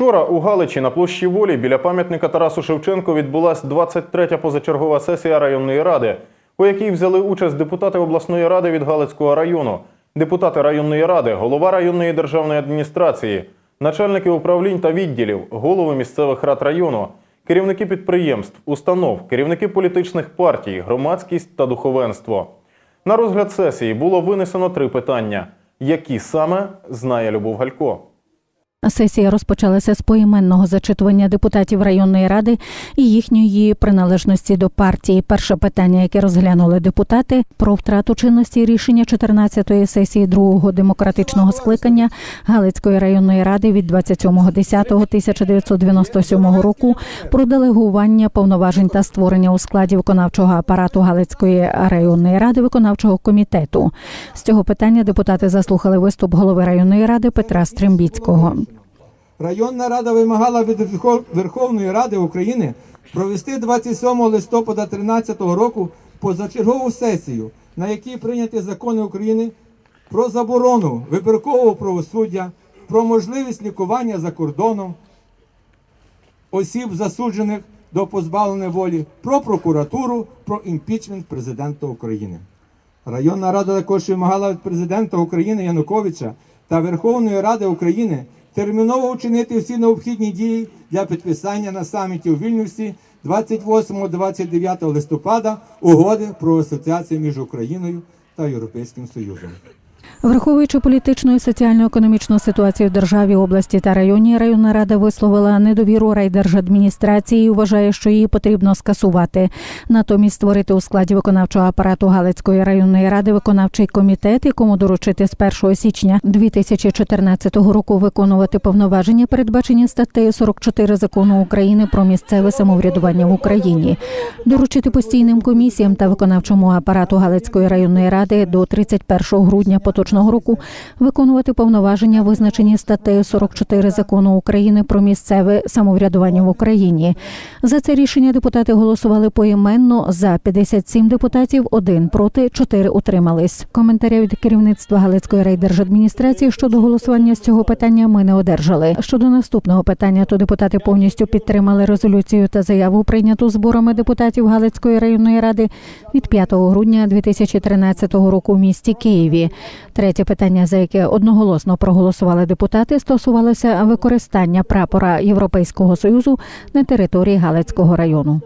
Вчора у Галичі на площі Волі біля пам'ятника Тарасу Шевченку відбулась 23-я позачергова сесія районної ради, у якій взяли участь депутати обласної ради від Галицького району, депутати районної ради, голова районної державної адміністрації, начальники управлінь та відділів, голови місцевих рад району, керівники підприємств, установ, керівники політичних партій, громадськість та духовенство. На розгляд сесії було винесено три питання, які саме знає Любов Галько. Сесія розпочалася з поіменного зачитування депутатів районної ради і їхньої приналежності до партії. Перше питання, яке розглянули депутати, про втрату чинності рішення 14-ї сесії другого демократичного скликання Галицької районної ради від 27.10.1997 року про делегування повноважень та створення у складі виконавчого апарату Галицької районної ради виконавчого комітету. З цього питання депутати заслухали виступ голови районної ради Петра Стримбіцького. Районна рада вимагала від Верховної Ради України провести 27 листопада 2013 року позачергову сесію, на якій прийняті закони України про заборону вибіркового правосуддя, про можливість лікування за кордоном осіб, засуджених до позбавлення волі, про прокуратуру, про імпічмент президента України. Районна рада також вимагала від президента України Януковича та Верховної Ради України терміново вчинити всі необхідні дії для підписання на саміті у Вільнюсі 28-29 листопада угоди про асоціацію між Україною та Європейським Союзом. Враховуючи політичну і соціально-економічну ситуацію в державі, області та районі, районна рада висловила недовіру райдержадміністрації і вважає, що її потрібно скасувати. Натомість створити у складі виконавчого апарату Галицької районної ради виконавчий комітет, якому доручити з 1 січня 2014 року виконувати повноваження, передбачені статтею 44 закону України про місцеве самоврядування в Україні, доручити постійним комісіям та виконавчому апарату Галицької районної ради до 31 грудня поточного року виконувати повноваження, визначені статтею 44 закону України про місцеве самоврядування в Україні. За це рішення депутати голосували поіменно за 57 депутатів, один проти, 4 утримались. Коментаря від керівництва Галицької райдержадміністрації щодо голосування з цього питання ми не одержали. Щодо наступного питання, то депутати повністю підтримали резолюцію та заяву, прийняту зборами депутатів Галицької районної ради від 5 грудня 2013 року в місті Києві. Третє питання, за яке одноголосно проголосували депутати, стосувалося використання прапора Європейського союзу на території Галицького району.